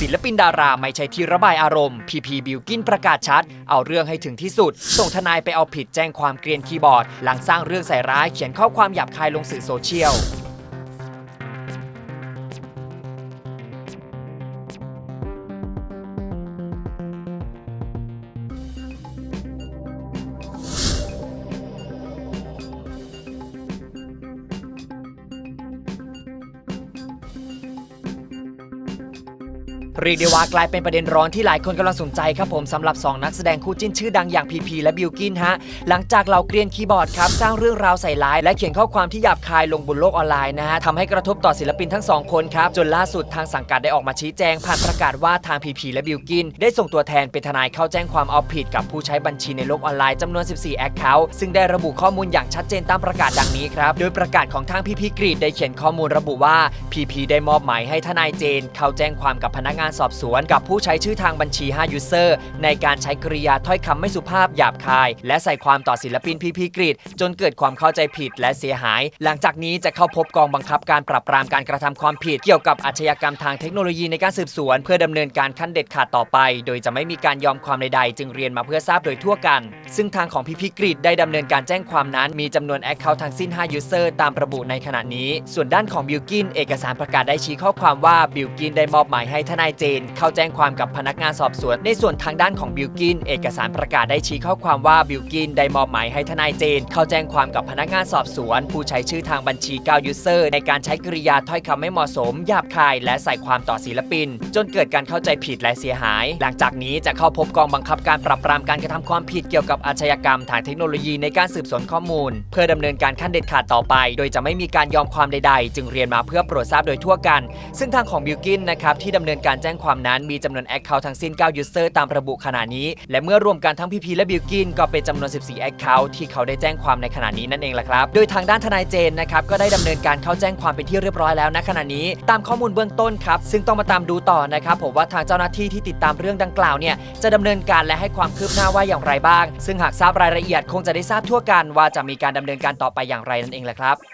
ศิลปินดาราไม่ใช่ที่ระบายอารมณ์ พีพีบิวกินประกาศชัด เอาเรื่องให้ถึงที่สุด ส่งทนายไปเอาผิดแจ้งความเกรียนคีย์บอร์ด หลังสร้างเรื่องใส่ร้ายเขียนข้อความหยาบคายลงสื่อโซเชียล เรียกได้ว่ากลายเป็นประเด็นร้อนที่หลายคนกำลังสนใจครับผมสำหรับ 2 นักแสดงคู่จิ้นชื่อดังอย่างพีพีและบิวกินฮะ หลังจากเหล่าเกรียนคีย์บอร์ดครับ สร้างเรื่องราวใส่ร้ายและเขียนข้อความที่หยาบคายลงบนโลกออนไลน์นะฮะทำให้กระทบต่อศิลปินทั้งสองคนครับ จนล่าสุดทางสังกัดได้ออกมาชี้แจงผ่านประกาศว่าทางพีพีและบิวกินได้ส่งตัวแทนเป็นทนายเข้าแจ้งความเอาผิดกับผู้ใช้บัญชีในโลกออนไลน์จำนวน 14 แอคเคาท์ซึ่งได้ระบุข้อมูลอย่างชัดเจนตามประกาศดังนี้ครับโดยประกาศของทางพีพีกรีดได้เขียนข้อมูลระบุว่าพีพีได้มอบหมายให้ทนายเจน เข้าแจ้งความกับพนักงานสอบสวนกับผู้ใช้ชื่อทางบัญชี5ยูเซอร์ในการใช้กริยาถ้อยคำไม่สุภาพหยาบคาย และใส่ความต่อศิลปินพีพีกรีดจนเกิดความเข้าใจผิดและเสียหาย หลังจากนี้จะเข้าพบกองบังคับการปราบปรามการกระทำความผิด เกี่ยวกับอาชญากรรมทางเทคโนโลยีในการสืบสวน เพื่อดำเนินการขั้นเด็ดขาดต่อไป โดยจะไม่มีการยอมความใดๆ จึงเรียนมาเพื่อทราบโดยทั่วกัน ซึ่งทางของพีพีกรีดได้ดำเนินการแจ้งความนั้นมีจำนวนแอคเคาท์ทั้งสิ้น5ยูเซอร์ตามระบุในขณะนี้ ส่วนด้านของบิลกินเอกสารประกาศได้ชี้ข้อความว่าบิลกินได้มอบหมายให้ทนายเจน เข้าแจ้งความกับพนักงานสอบสวน ในส่วนทางด้านของบิลกิน เอกสารประกาศได้ชี้ข้อความว่าบิลกินได้มอบหมายให้ทนายเจน เข้าแจ้งความกับพนักงานสอบสวน ผู้ใช้ชื่อทางบัญชี9ยูเซอร์ในการใช้กริยาถ้อยคำไม่เหมาะสมหยาบคาย และใส่ความต่อศิลปิน จนเกิดการเข้าใจผิดและเสียหาย หลังจากนี้จะเข้าพบกองบังคับการปราบปรามการกระทำความผิดเกี่ยวกับอาชญากรรมทางเทคโนโลยีในการสืบสวนข้อมูล เพื่อดำเนินการขั้นเด็ดขาดต่อไป โดยจะไม่มีการยอมความใด ๆ จึงเรียนมาเพื่อโปรดทราบโดยทั่วกัน ซึ่งทางของบิลกินนะครับที่ดำเนินการแจ้งความนั้นมีจำนวนแอคเคาท์ทั้งสิ้น9ยูเซอร์ตามระบุขณะนี้ และเมื่อรวมกันทั้งพีพีและบิลกินก็เป็นจำนวน 14แอคเคาท์ที่เขาได้แจ้งความในขณะนี้นั่นเองแหละครับ โดยทางด้านทนายเจนนะครับก็ได้ดำเนินการเข้าแจ้งความเป็นที่เรียบร้อยแล้วณขณะนี้ตามข้อมูลเบื้องต้นครับซึ่งต้องมาตามดูต่อนะครับผมว่าทางเจ้าหน้าที่ที่ติดตามเรื่องดังกล่าวเนี่ยจะดำเนินการและให้ความคืบหน้าว่าอย่างไรบ้าง ซึ่งหากทราบรายละเอียดคงจะได้ทราบทั่วกันว่าจะมีการดำเนินการต่อไปอย่างไรนั่นเองแหละครับ